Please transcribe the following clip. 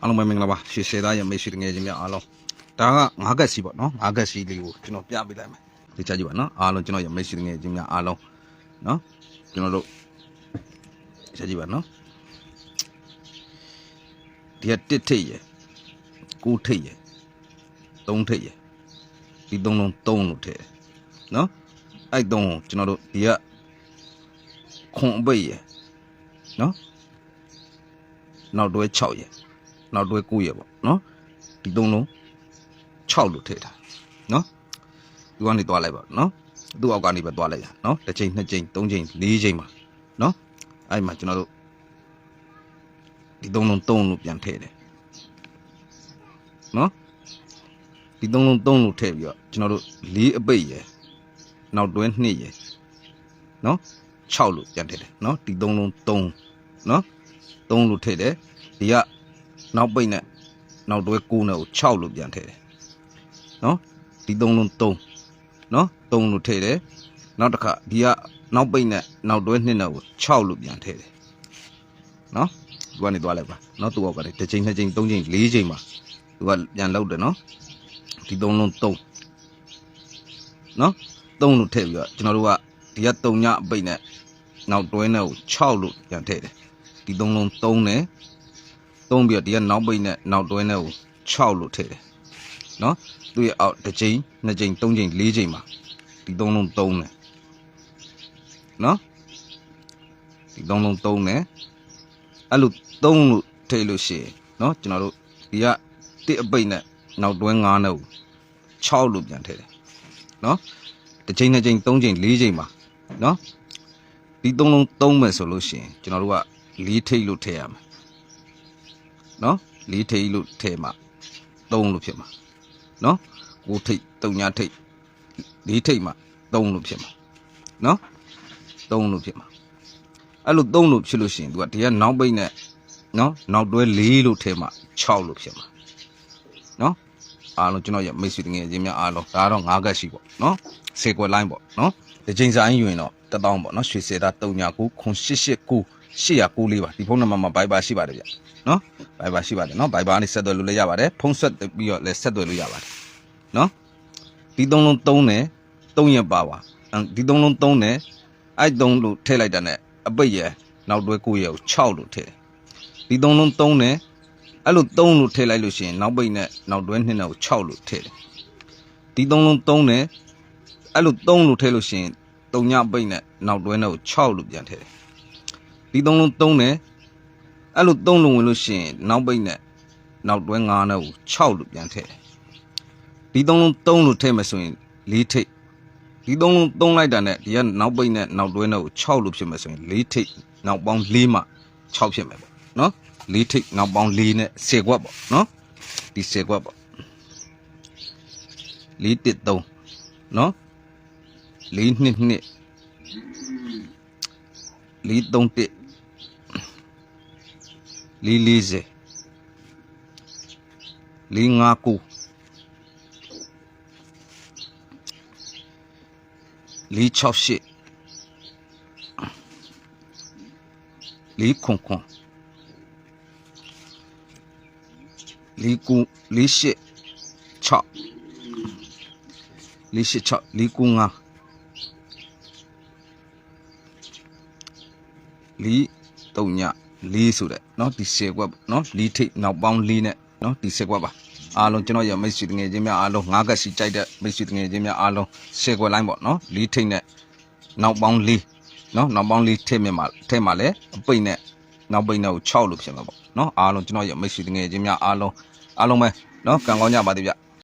အားလုံးပဲမင်္ဂလာပါရွှေစေသားရဲ့မိတ်ဆွေတငယ်ချင်းများအားလုံးဒါကငါးကက်စီပေါ့နော်ငါးကက်စီလေးကိုကျွန်တော်ပြပေးလိုက်မယ်ဒီချာကြည့်ပါနော်အားလုံးကျွန်တော်ရဲ့မိတ်ဆွေတငယ်ချင်းများအားလုံးနော်ကျွန်တော်တို့ဒီချာကြည့်ပါနော်ဒီကတစ်ထိတ်ရယ်ကိုးထိတ်ရယ်သုံးထိတ်ရယ်ဒီသုံးလုံးသုံးလို့ထည့်တယ်နော်အဲ့သုံးကိုကျွန်တော်တို့ဒီကခွန်အပိတ်ရယ်နော်နောက်တွဲ6ရယ် နောက်တွဲ9ရက်ပေါ့နော်ဒီသုံးလုံး6လို့ထည့်တာနော်ဒီကနေသွားလိုက်ပါနော်သူ့အောက်ကနေပဲသွားလိုက်ရနော်တစ်ချိန်နှစ်ချိန်သုံးချိန်လေးချိန်ပါနော်အဲ့မှာကျွန်တော်တို့ဒီသုံးလုံး3လို့ပြန်ထည့်တယ်နော်ဒီသုံးလုံး3လို့ထည့်ပြီးတော့ကျွန်တော်တို့လေးအပိတ်ရယ်နောက်တွဲ2ရယ်နော်6လို့ပြန်ထည့်တယ်နော်ဒီသုံးလုံး3နော်3လို့ထည့်တယ်ဒီက နောက်ပိတ်နဲ့နောက်တွဲ9နဲ့ကို6လို့ပြန်ထည့်တယ်နော်ဒီ3လုံး3နော်3လို့ထည့်တယ်နောက်တစ်ခါဒီကနောက်ပိတ်နဲ့နောက်တွဲ2နဲ့ကို6လို့ပြန်ထည့်တယ်နော်ဒီကနေသွားလိုက်ပါနော်သူ့အောက်ကတည်းတစ်ချိန်နှစ်ချိန်သုံးချိန်လေးချိန်မှာသူကပြန်လောက်တယ်နော်ဒီ3လုံး3နော်3လို့ထည့်ပြီးတော့ကျွန်တော်တို့ကဒီက3ညအပိတ်နဲ့နောက်တွဲနဲ့ကို6လို့ပြန်ထည့်တယ်ဒီ3လုံး3နဲ့ သုံးပြီးတော့ဒီကနောက်ပိတ်နဲ့နောက်တွဲနဲ့ကို6လို့ထည့်တယ်နော်သူ့ရဲ့အောက်တစ်ချိန်နှစ်ချိန်သုံးချိန်လေးချိန်မှာဒီသုံးလုံးသုံးတယ်နော်ဒီသုံးလုံးသုံးတယ်အဲ့လိုသုံးလို့ထည့်လို့ရှိရင်နော်ကျွန်တော်တို့ဒီကတစ်အပိတ်နဲ့နောက်တွဲ9နဲ့ကို6လို့ပြန်ထည့်တယ်နော်တစ်ချိန်နှစ်ချိန်သုံးချိန်လေးချိန်မှာနော်ဒီသုံးလုံးသုံးမယ်ဆိုလို့ရှိရင်ကျွန်တော်တို့ကလေးထိတ်လို့ထည့်ရမယ် နော်လေးထိတ်လို့ထဲမှာသုံးလို့ဖြစ်မှာနော်ကိုထိတ်တုံညာထိတ်လေးထိတ်မှာသုံးလို့ဖြစ်မှာနော်သုံးလို့ဖြစ်မှာအဲ့လိုသုံးလို့ဖြစ်လို့ရှိရင် तू ကဒီကနောက်ပိတ်နဲ့နော်နောက်တွဲလေးလို့ထဲမှာ6လို့ဖြစ်မှာနော်အားလုံးကျွန်တော်ရမိတ်ဆွေတငယ်ချင်းများအားလုံးဒါတော့9ကက်ရှိပေါ့နော်10ကွယ်လိုင်းပေါ့နော်ဒီချိန်စာအင်းယူရင်တော့1000ပေါ့နော်ရွှေစေတာ3999 894ပါဒီဖုန်းနံပါတ်မှာ Viber ရှိပါတယ်ဗျနော် Viber ရှိပါတယ်နော် Viber ကနေဆက်သွယ်လို့လည်းရပါတယ်ဖုန်းဆက်ပြီးတော့လည်းဆက်သွယ်လို့ရပါတယ်နော်ဒီသုံးလုံးသုံးတယ်သုံးရပါပါဒီသုံးလုံးသုံးတယ်အဲ့သုံးလို့ထည့်လိုက်တာနဲ့အပိတ်ရနောက်တွဲကိုရကို6လို့ထည့်ဒီသုံးလုံးသုံးတယ်အဲ့လို3လို့ထည့်လိုက်လို့ရှိရင်နောက်ပိတ်နဲ့နောက်တွဲ2နဲ့ကို6လို့ထည့်တယ်ဒီ3လုံး3နဲ့အဲ့လို3လို့ထည့်လို့ရှိရင်3ညပိတ်နဲ့နောက်တွဲနဲ့ကို6လို့ပြန်ထည့်တယ် ဒီသုံးလုံးသုံးတယ်အဲ့လိုသုံးလုံးဝင်လို့ရှိရင်နောက်ပိတ်နဲ့နောက်တွဲ9နဲ့ကို6လို့ပြန်ထည့်တယ်ဒီသုံးလုံး3လို့ထည့်မယ်ဆိုရင်၄ထိပ်ဒီသုံးလုံး3လိုက်တာနဲ့ဒီကနောက်ပိတ်နဲ့နောက်တွဲနဲ့ကို6လို့ဖြစ်မယ်ဆိုရင်၄ထိပ်နောက်ပေါင်း4မှ6ဖြစ်မယ်ပေါ့နော်၄ထိပ်နောက်ပေါင်း4နဲ့10ခွက်ပေါ့နော်ဒီ10ခွက်ပေါ့၄တစ်3နော်၄နှစ်နှစ်၄3 တစ်လေးလေးစလေးငါကိုလေး6ရှစ်လေးခွန်ခွန်လေးကူလေးရှစ် 6လေးရှစ်6လေးကူငါလေးတုံညလေးဆိုတဲ့เนาะဒီ10ကွက်ပေါ့เนาะလီထိတ်နောက်ပေါင်းလေးနဲ့เนาะဒီ10ကွက်ပါအားလုံးကျွန်တော်ရမိတ်ဆွေတငယ်ချင်းများအားလုံး၅ကက်စီကြိုက်တဲ့မိတ်ဆွေတငယ်ချင်းများအားလုံး10ကွက်လိုင်းပေါ့เนาะလီထိတ်နဲ့နောက်ပေါင်းလေးเนาะနောက်ပေါင်းလေးထိတ်မြမှာထိတ်မှာလဲအပိတ်နဲ့နောက်ပိတ်နဲ့ကို6လို့ဖြစ်မှာပေါ့เนาะအားလုံးကျွန်တော်ရမိတ်ဆွေတငယ်ချင်းများအားလုံးအားလုံးပဲเนาะကံကောင်းကြပါသေးဗျ